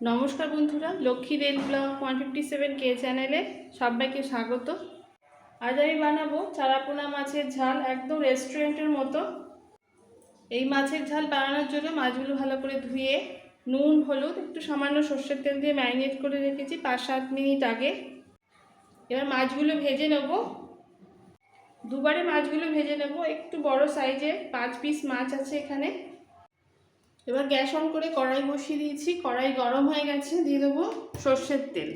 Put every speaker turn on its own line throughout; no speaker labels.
নমস্কার বন্ধুরা, Lakshmi rail blog one fifty seven কে চ্যানেলে সবাইকে স্বাগত। আজ আমি বানাবো চারাপোনা মাছের ঝাল একদম রেস্টুরেন্টের মতো। এই মাছের ঝাল বানানোর জন্য মাছগুলো ভালো করে ধুয়ে নুন, হলুদ, একটু সামান্য সর্ষের তেল দিয়ে ম্যারিনেট করে রেখেছি পাঁচ সাত মিনিট আগে। এবার মাছগুলো ভেজে নেব। দুবারে মাছগুলো ভেজে নেব, একটু বড় সাইজের, পাঁচ পিস মাছ আছে এখানে। এবার গ্যাস অন করে কড়াই বসিয়ে দিয়েছি। কড়াই গরম হয়ে গেছে, দিয়ে দেবো সর্ষের তেল।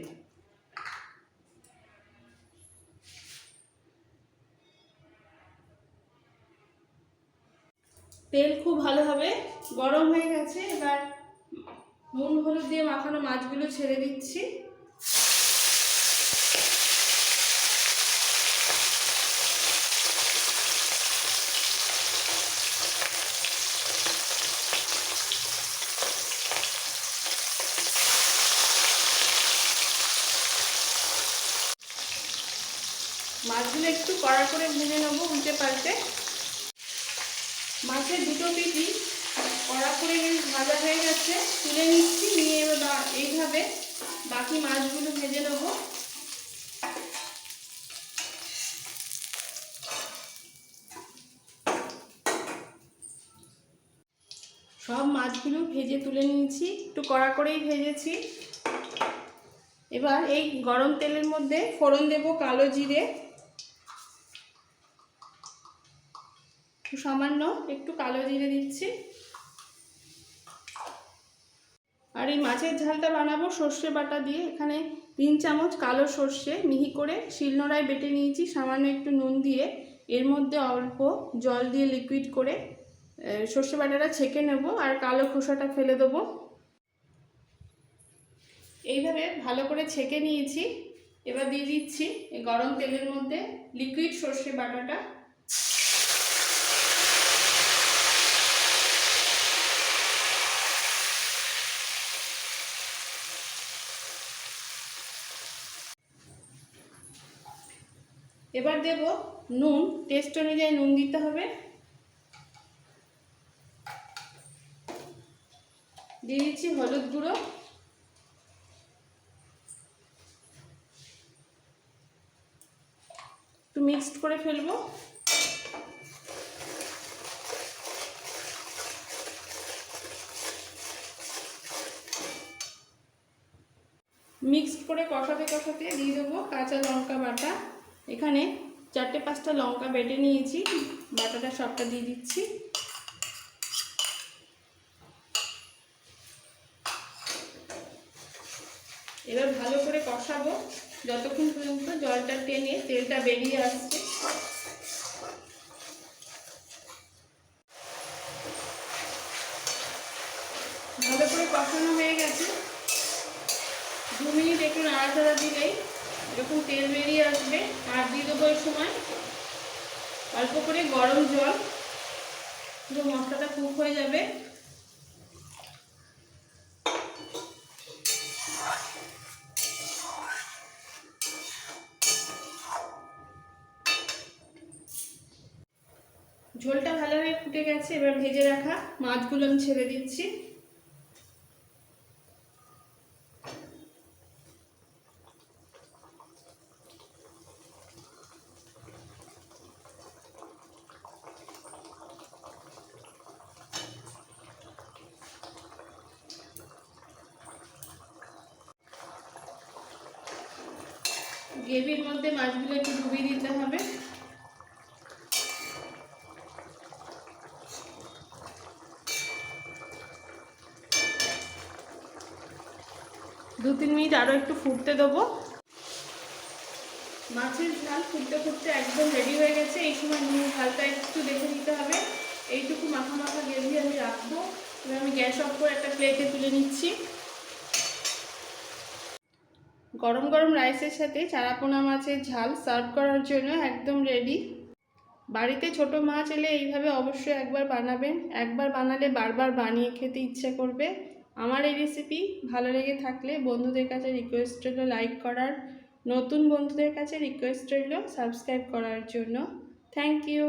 তেল খুব ভালোভাবে গরম হয়ে গেছে। এবার নুন হলুদ দিয়ে মাখানো মাছগুলো ছেড়ে দিচ্ছি। মাছগুলো একটু কড়া করে ভেজে নেব উল্টে পাল্টে। মাছের দুটো পিঠি কড়া করে ভাজা হয়ে গেছে। তুলে নিচ্ছি, নিয়ে বা- এইভাবে বাকি মাছগুলো ভেজে নেব। সব মাছগুলো ভেজে তুলে নিয়েছি, একটু কড়া করেই ভেজেছি। এবার এই গরম তেলের মধ্যে ফোড়ন দেব কালো জিরে। সামান্য, একটু কালো জিরে দিচ্ছি। আর এই মাছের ঝালটা বানাবো সর্ষে বাটা দিয়ে। এখানে তিন চামচ কালো সর্ষে মিহি করে শিলনোড়ায় বেটে নিয়েছি, সামান্য একটু নুন দিয়ে। এর মধ্যে অল্প জল দিয়ে লিকুইড করে সর্ষে বাটাটা ছেঁকে নেব আর কালো খোসাটা ফেলে দেবো। এইভাবে ভালো করে ছেঁকে নিয়েছি। এবার দিয়ে দিচ্ছি গরম তেলের মধ্যে লিকুইড সর্ষে বাটাটা। এবার দেব নুন টেস্ট অনুযায়ী নুন দিতে হবে। দিয়ে দিচ্ছি হলুদ গুঁড়ো। একটু মিক্সড করে ফেলব। মিক্সড করে কষাতে কষাতে দিয়ে দেবো কাঁচা লঙ্কা বাটা। এখানে চারটে পাঁচটা লঙ্কা বেটে নিয়েছি, বাটাটা সবটা দিয়ে দিচ্ছি। এবার ভালো করে কষাবো, যতক্ষণ পর্যন্ত জলটা টেনে তেলটা বেরিয়ে আসছে। ভালো করে কষানো হয়ে গেছে। দু মিনিট একটু নাড়াচাড়া দিলেই এরকম তেল বেরিয়ে আসবে, আর দিয়ে দেবো এই সময় অল্প করে গরম জল। পুরো মশলাটা কুক হয়ে যাবে। ঝোলটা ভালোভাবে ফুটে গেছে, এবার ভেজে রাখা মাছগুলো আমি ছেড়ে দিচ্ছি। গ্রেভির মধ্যে মাছগুলো একটু ডুবিয়ে দিতে হবে। দু তিন মিনিট আরও একটু ফুটতে দেবো। মাছের ঝাল ফুটতে ফুটতে একদম রেডি হয়ে গেছে। এই সময় নুন ঝালটা একটু দেখে নিতে হবে। এইটুকু মাখা মাখা গ্রেভি আমি রাখব। এবার আমি গ্যাস অফ করে একটা প্লেটে তুলে নিচ্ছি। গরম গরম রাইসের সাথে চারাপোনা মাছের ঝাল সার্ভ করার জন্য একদম রেডি বাড়িতে ছোট মাছ এলে এইভাবে অবশ্যই একবার বানাবেন। একবার বানালে বারবার বানিয়ে খেতে ইচ্ছে করবে। আমার এই রেসিপি ভালো লেগে থাকলে বন্ধুদের কাছে রিকোয়েস্ট রইল লাইক করার। নতুন বন্ধুদের কাছে রিকোয়েস্ট রইল সাবস্ক্রাইব করার জন্য। Thank you